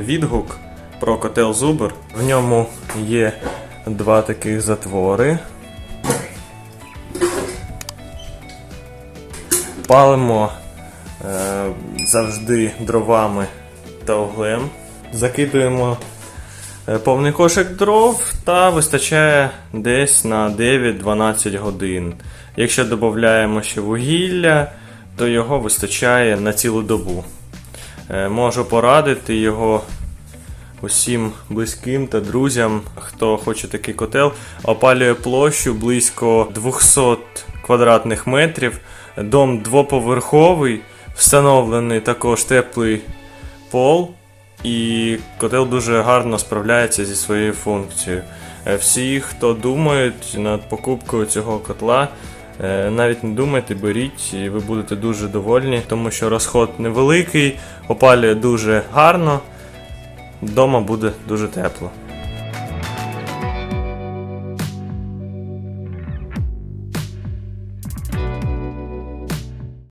відгук про котел Зубр. В ньому є два таких затвори. Палимо е, завжди дровами та углем. Закидуємо е, повний кошик дров та вистачає десь на 9-12 годин. Якщо додаємо ще вугілля, то його вистачає на цілу добу. Е, Можу порадити його усім близьким та друзям, хто хоче такий котел, опалює площу близько 200 квадратних метрів. Дом двоповерховий, встановлений також теплий пол, і котел дуже гарно справляється зі своєю функцією. Е, Всі, хто думають над покупкою цього котла, е, навіть не думайте, беріть, і ви будете дуже довольні, тому що розход невеликий, опалює дуже гарно, вдома буде дуже тепло.